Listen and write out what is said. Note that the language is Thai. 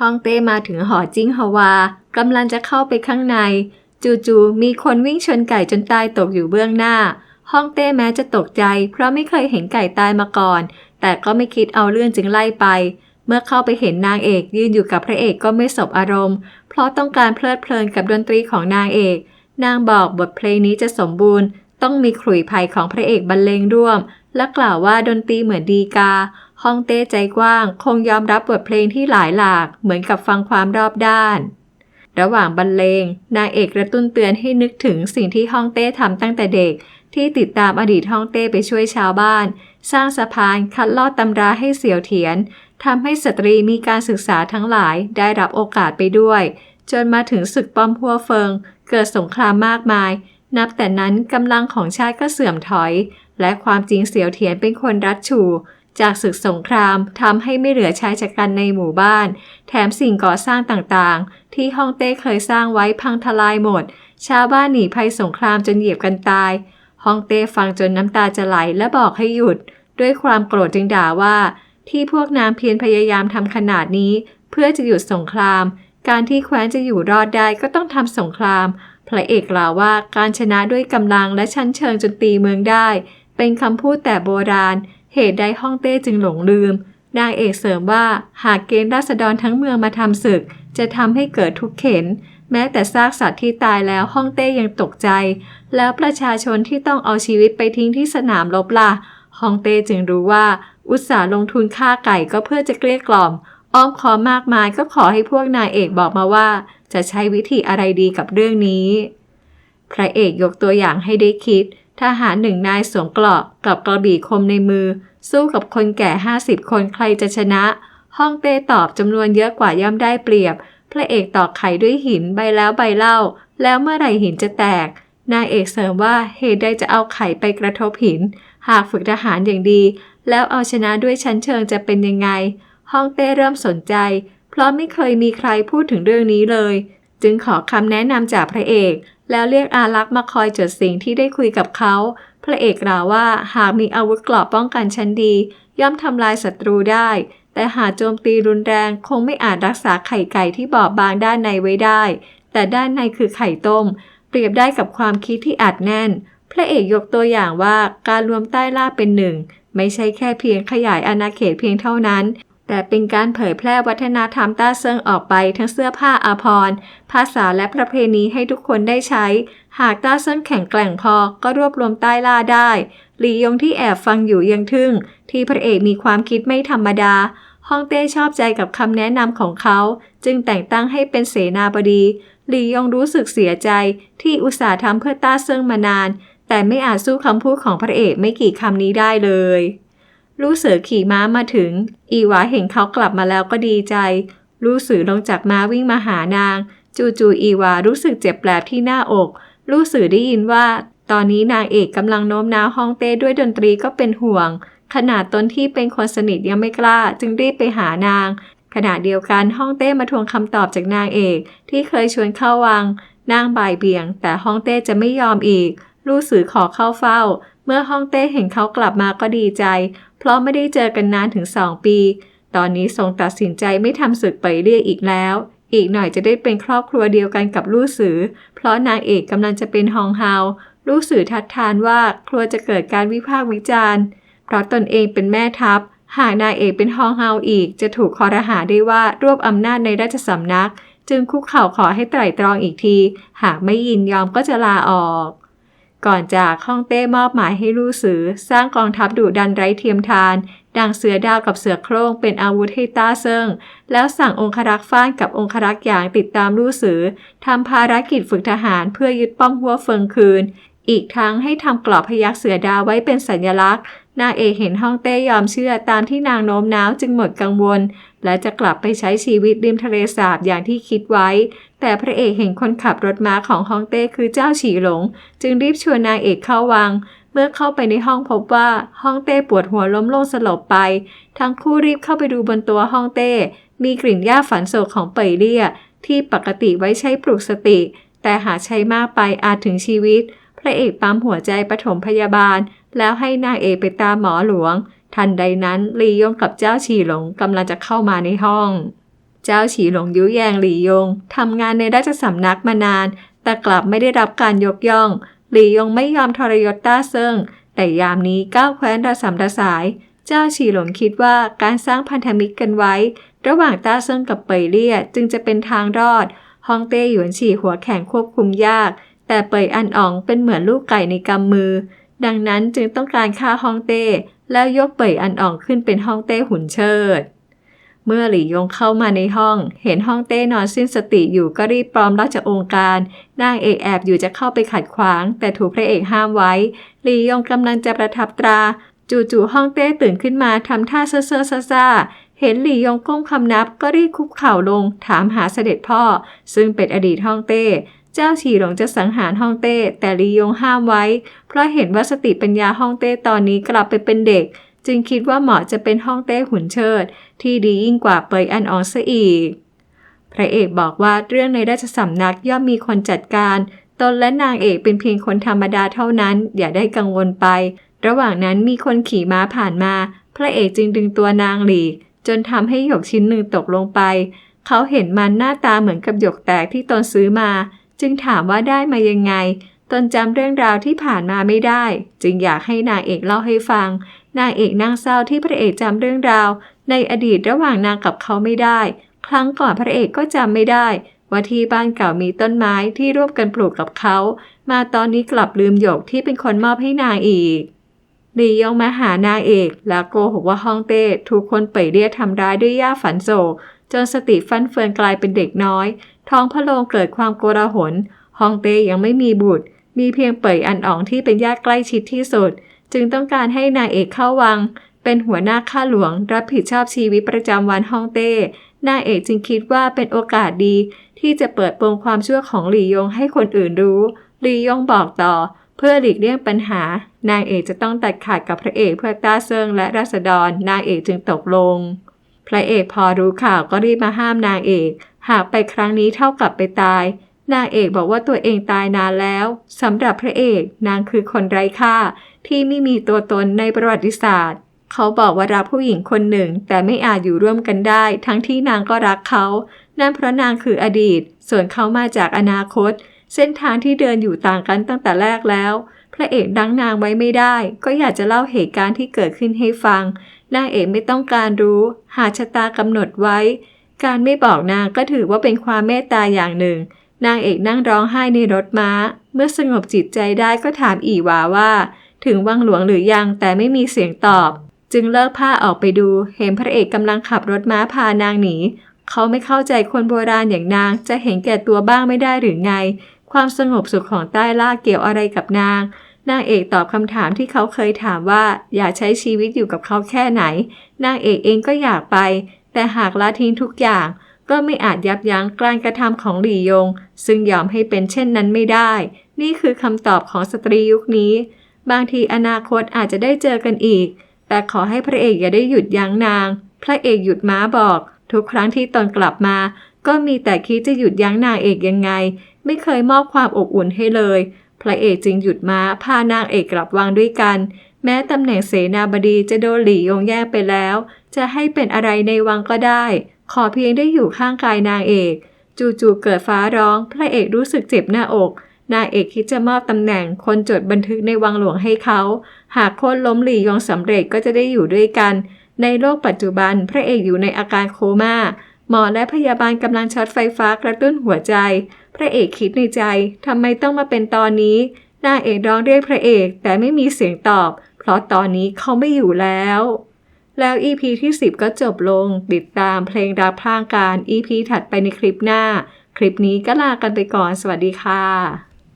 ฮ่องเต้มาถึงหอจิ้งฮวากำลังจะเข้าไปข้างใน จู่ๆมีคนวิ่งชนไก่จนตายตกอยู่เบื้องหน้าฮ่องเต้แม้จะตกใจ เพราะไม่เคยเห็นไก่ตายมาก่อน แต่ก็ไม่คิดเอาเรื่องจึงไล่ไป เมื่อเข้าไปเห็นนางเอกยืนอยู่กับพระเอกก็ไม่สบอารมณ์ เพราะต้องการเพลิดเพลินกับดนตรีของนางเอก นางบอกบทเพลงนี้จะสมบูรณ์ ต้องมีขลุ่ยไผ่ของพระเอกบรรเลงร่วม และกล่าวว่าดนตรีเหมือนดีกา ฮ่องเต้ใจกว้างคงยอมรับบทเพลงที่หลายหลากเหมือนกับฟังความรอบด้าน ระหว่างบรรเลง นางเอกกระตุ้นเตือนให้นึกถึงสิ่งที่ฮ่องเต้ทำตั้งแต่เด็ก ที่ติดตามอดีตฮ่องเต้ไปช่วยชาวบ้าน สร้างสะพานคัดลอดตำราให้เสียวเถียนทำให้สตรีมีการศึกษาทั้งหลายได้รับโอกาสไปด้วย จนมาถึงศึกป้อมพัวเฟิง เกิดสงครามมากมาย นับแต่นั้นกำลังของชาติก็เสื่อมถอย และความจริงเสียวเถียนเป็นคนรัดชู จากศึกสงครามทำให้ไม่เหลือชายชะกันในหมู่บ้าน แถมสิ่งก่อสร้างต่างๆ ที่ฮ่องเต้เคยสร้างไว้พังทลายหมด ชาวบ้านหนีภัยสงครามจนเหยียบกันตายฮ่องเต้ฟังจนน้ำตาจะไหลและบอกให้หยุด ด้วยความโกรธจึงด่าว่า ที่พวกนางเพียรพยายามทำขนาดนี้ เพื่อจะหยุดสงคราม การที่แคว้นจะอยู่รอดได้ก็ต้องทำสงคราม พระเอกกล่าวว่าการชนะด้วยกำลังและชั้นเชิงจนตีเมืองได้ เป็นคำพูดแต่โบราณ เหตุใดฮ่องเต้จึงหลงลืม นางเอกเสริมว่าหากเกณฑ์ราษฎรทั้งเมืองมาทำศึก จะทำให้เกิดทุกข์เข็น แม้แต่ซากสัตว์ที่ตายแล้วฮ่องเต้ยังตกใจ แล้วประชาชนที่ต้องเอาชีวิตไปทิ้งที่สนามรบล่ะฮ่องเต้จึงรู้ว่า อุตสาห์ลงทุนฆ่าไก่ก็เพื่อจะเกลี้ยกล่อม อ้อมคอมมากมายก็ขอให้พวกนายเอกบอกมาว่า จะใช้วิธีอะไรดีกับเรื่องนี้ พระเอกยกตัวอย่างให้ได้คิด ทหารหนึ่งนายสวมเกราะกับกระบี่คมในมือ สู้กับคนแก่ห้าสิบคนใครจะชนะ ห้องเต้ตอบจำนวนเยอะกว่าย่อมได้เปรียบ พระเอกตอกไข่ด้วยหินใบแล้วใบเล่า แล้วเมื่อไหร่หินจะแตก นายเอกเสริมว่าเหตุใดจะเอาไข่ไปกระทบหิน หากฝึกทหารอย่างดี แล้วเอาชนะด้วยชั้นเชิงจะเป็นยังไงฮ่องเต้เริ่มสนใจ เพราะไม่เคยมีใครพูดถึงเรื่องนี้เลย จึงขอคำแนะนำจากพระเอก แล้วเรียกอารักษ์มาคอยจดสิ่งที่ได้คุยกับเขา พระเอกกล่าวว่าหากมีอาวุธกราะป้องกันชั้นดี ย่อมทำลายศัตรูได้ แต่หากโจมตีรุนแรงคงไม่อาจรักษาไข่ไก่ที่บอบบางด้านในไว้ได้ แต่ด้านในคือไข่ต้ม เปรียบได้กับความคิดที่อัดแน่น พระเอกยกตัวอย่างว่าการรวมใต้ล่าเป็นหนึ่งไม่ใช่แค่เพียงขยายอาณาเขตเพียงเท่านั้น แต่เป็นการเผยแพร่วัฒนธรรมต้าเซิงออกไปทั้งเสื้อผ้าอาภรณ์ ภาษาและประเพณีให้ทุกคนได้ใช้ หากต้าเซิงแข็งแกร่งพอก็รวบรวมใต้ล่าได้ หลียงที่แอบฟังอยู่ยังทึ่ง ที่พระเอกมีความคิดไม่ธรรมดาฮ่องเต้ชอบใจกับคำแนะนำของเขา จึงแต่งตั้งให้เป็นเสนาบดี หลียงรู้สึกเสียใจที่อุตส่าห์ทำเพื่อต้าเซิงมานาน แต่ไม่อาจสู้คำพูดของพระเอกไม่กี่คำนี้ได้เลย ลู่เสือขี่ม้ามาถึง อีหวาเห็นเขากลับมาแล้วก็ดีใจ ลู่สือลงจากม้าวิ่งมาหานาง จู่ๆอีหวารู้สึกเจ็บแปลบที่หน้าอก ลู่สือได้ยินว่า ตอนนี้นางเอกกำลังโน้มน้าวฮ่องเต้ด้วยดนตรีก็เป็นห่วง ขนาดตนที่เป็นคนสนิทยังไม่กล้า จึงรีบไปหานาง ขณะเดียวกันฮ่องเต้มาทวงคำตอบจากนางเอก ที่เคยชวนเข้าวัง นางบ่ายเบี่ยง แต่ฮ่องเต้จะไม่ยอมอีก ลู่สือขอเข้าเฝ้า เมื่อฮ่องเต้เห็นเขากลับมาก็ดีใจ เพราะไม่ได้เจอกันนานถึงสองปี ตอนนี้ทรงตัดสินใจไม่ทำศึกไปเรียกอีกแล้ว อีกหน่อยจะได้เป็นครอบครัวเดียวกันกับลู่สือ เพราะนางเอกกำลังจะเป็นฮองเฮาลู่สือทัดทานว่ากลัวจะเกิดการวิพากษ์วิจารณ์ เพราะตนเองเป็นแม่ทัพ หากนางเอกเป็นฮองเฮาอีก จะถูกคอรหาได้ว่ารวบอำนาจในราชสำนัก จึงคุกเข่าขอให้ไตร่ตรองอีกที หากไม่ยินยอมก็จะลาออก ก่อนจากฮ่องเต้มอบหมายให้ลู่สือ สร้างกองทัพดุดันไร้เทียมทาน ดังเสือดาวกับเสือโคร่งเป็นอาวุธให้ต้าเซิงแล้วสั่งองครักษ์ฟ้านกับองครักษ์หยางติดตามลู่สือทำภารกิจฝึกทหารเพื่อยึดป้อมหัวเฟิงคืน อีกทั้งให้ทำกรอบพยักเสือดาวไว้เป็นสัญลักษณ์ นางเอกเห็นฮ่องเต้ยอมเชื่อตามที่นางโน้มน้าวจึงหมดกังวล และจะกลับไปใช้ชีวิตริมทะเลสาบอย่างที่คิดไว้ แต่พระเอกเห็นคนขับรถม้าของฮ่องเต้คือเจ้าฉีหลง จึงรีบชวนนางเอกเข้าวัง เมื่อเข้าไปในห้องพบว่าฮ่องเต้ปวดหัวล้มลงสลบไป ทั้งคู่รีบเข้าไปดูบนตัวฮ่องเต้ มีกลิ่นหญ้าฝันโศกของเป่ยเลี่ย ที่ปกติไว้ใช้ปลุกสติ แต่หากใช้มากไปอาจถึงชีวิต พระเอกปั๊มหัวใจปฐมพยาบาล แล้วให้นางเอกไปตามหมอหลวง ทันใดนั้นหลียงกับเจ้าฉีหลงกำลังจะเข้ามาในห้อง เจ้าฉีหลงยุแยงหลี่ยงทำงานในราชสำนักมานาน แต่กลับไม่ได้รับการยกย่อง หลี่ยงไม่ยอมทรยศต้าเซิงแต่ยามนี้ก้าวแคว้นระสำระสาย เจ้าฉีหลงคิดว่าการสร้างพันธมิตรกันไว้ ระหว่างต้าเซิงกับเปยเลี่ยจึงจะเป็นทางรอดฮองเต้หยวนฉีหัวแข็งควบคุมยาก แต่เปยอันอ่องเป็นเหมือนลูกไก่ในกำมือ ดังนั้นจึงต้องการฆ่าฮองเต้ แล้วยกเปยอันอ่องขึ้นเป็นฮองเต้หุ่นเชิด เมื่อหลี่ยงเข้ามาในห้อง เห็นห้องเต้นอนสิ้นสติอยู่ก็รีบปลอมราชองค์การนางเอกแอบอยู่จะเข้าไปขัดขวาง แต่ถูกพระเอกห้ามไว้ หลี่ยงกำลังจะประทับตรา จู่ๆห้องเต้ตื่นขึ้นมาทำท่าเซ่อเซ่อซ่าเห็นหลี่ยงก้มคำนับก็รีบคุกเข่าลงถามหาเสด็จพ่อ ซึ่งเป็นอดีตห้องเต้ เจ้าฉีหลงจะสังหารห้องเต้ แต่ลียงห้ามไว้ เพราะเห็นว่าสติปัญญาห้องเต้ตอนนี้กลับไปเป็นเด็ก จึงคิดว่าเหมาะจะเป็นห้องเต้หุ่นเชิด ที่ดียิ่งกว่าเปยอันอองซะอีก พระเอกบอกว่าเรื่องในราชสำนักย่อมมีคนจัดการ ตนและนางเอกเป็นเพียงคนธรรมดาเท่านั้น อย่าได้กังวลไป ระหว่างนั้นมีคนขี่ม้าผ่านมา พระเอกจึงดึงตัวนางหลีก จนทำให้หยกชิ้นหนึ่งตกลงไป เขาเห็นมันหน้าตาเหมือนกับหยกแตกที่ตนซื้อมา จึงถามว่าได้มายังไง ตนจำเรื่องราวที่ผ่านมาไม่ได้ จึงอยากให้นางเอกเล่าให้ฟัง นางเอกนางเศร้าที่พระเอกจำเรื่องราว ในอดีตระหว่างนางกับเขาไม่ได้ ครั้งก่อนพระเอกก็จำไม่ได้ว่าที่บ้านเก่ามีต้นไม้ที่ร่วมกันปลูกกับเขา มาตอนนี้กลับลืมหยกที่เป็นคนมอบให้นางอีกหลียงมาหานางเอกแล้วโกหกว่าฮ่องเต้ถูกคนเป่ยเรียทำร้ายด้วยย่าฝันโศกจนสติฟันเฟือนกลายเป็นเด็กน้อย ท้องพระโรงเกิดความโกลาหลฮองเต้ยังไม่มีบุตร มีเพียงเป่ยอันอองที่เป็นญาติใกล้ชิดที่สุด จึงต้องการให้นางเอกเข้าวัง เป็นหัวหน้าข้าหลวง รับผิดชอบชีวิตประจำวันฮองเต้นางเอกจึงคิดว่าเป็นโอกาสดี ที่จะเปิดโปงความชั่วของหลี่ยงให้คนอื่นรู้หลี่ยงบอกต่อ เพื่อหลีกเลี่ยงปัญหา นางเอกจะต้องตัดขาดกับพระเอกเพื่อต้าเซิงและราษฎรนางเอกจึงตกลง พระเอกพอรู้ข่าวก็รีบมาห้ามนางเอก หากไปครั้งนี้เท่ากับไปตาย นางเอกบอกว่าตัวเองตายนานแล้วสำหรับพระเอกนางคือคนไร้ค่า ที่ไม่มีตัวตนในประวัติศาสตร์ เขาบอกว่ารักผู้หญิงคนหนึ่ง แต่ไม่อาจอยู่ร่วมกันได้ ทั้งที่นางก็รักเขา นั่นเพราะนางคืออดีต ส่วนเขามาจากอนาคต เส้นทางที่เดินอยู่ต่างกันตั้งแต่แรกแล้วพระเอกดังนางไว้ไม่ได้ ก็อยากจะเล่าเหตุการณ์ที่เกิดขึ้นให้ฟัง นางเอกไม่ต้องการรู้ หาชะตากำหนดไว้ การไม่บอกนางก็ถือว่าเป็นความเมตตาอย่างหนึ่ง นางเอกนั่งร้องไห้ในรถม้า เมื่อสงบจิตใจได้ก็ถามอีวาว่า ถึงวังหลวงหรือยังแต่ไม่มีเสียงตอบ จึงเลิกผ้าออกไปดู เห็นพระเอกกำลังขับรถม้าพานางหนี เขาไม่เข้าใจคนโบราณอย่างนาง จะเห็นแก่ตัวบ้างไม่ได้หรือไง ความสงบสุขของใต้ล่าเกี่ยวอะไรกับนางนางเอกตอบคำถามที่เขาเคยถามว่า อยากใช้ชีวิตอยู่กับเขาแค่ไหน นางเอกเองก็อยากไป แต่หากละทิ้งทุกอย่างก็ไม่อาจยับยั้งการกระทำของหลี่ยง ซึ่งยอมให้เป็นเช่นนั้นไม่ได้ นี่คือคำตอบของสตรียุคนี้ บางทีอนาคตอาจจะได้เจอกันอีก แต่ขอให้พระเอกอย่าได้หยุดยั้งนาง พระเอกหยุดม้าบอก ทุกครั้งที่ตนกลับมา ก็มีแต่คิดจะหยุดยั้งนางเอกยังไง ไม่เคยมอบความอบอุ่นให้เลย พระเอกจึงหยุดม้าพานางเอกกลับวังด้วยกัน แม้ตำแหน่งเสนาบดีจะโดนหลี่ยงแย่งไปแล้ว จะให้เป็นอะไรในวังก็ได้ ขอเพียงได้อยู่ข้างกายนางเอก จู่ๆเกิดฟ้าร้อง พระเอกรู้สึกเจ็บหน้าอกนางเอกคิดจะมอบตำแหน่งคนจดบันทึกในวังหลวงให้เขา หากโค่นล้มหลี่ยงสำเร็จก็จะได้อยู่ด้วยกัน ในโลกปัจจุบันพระเอกอยู่ในอาการโคม่า หมอและพยาบาลกำลังช็อตไฟฟ้ากระตุ้นหัวใจ พระเอกคิดในใจทำไมต้องมาเป็นตอนนี้ นางเอกร้องเรียกพระเอกแต่ไม่มีเสียงตอบ เพราะตอนนี้เขาไม่อยู่แล้ว แล้ว EP ที่ 10 ก็จบลง ติดตามเพลงรักพลางการ EP ถัดไปในคลิปหน้า คลิปนี้ก็ลากันไปก่อน สวัสดีค่ะ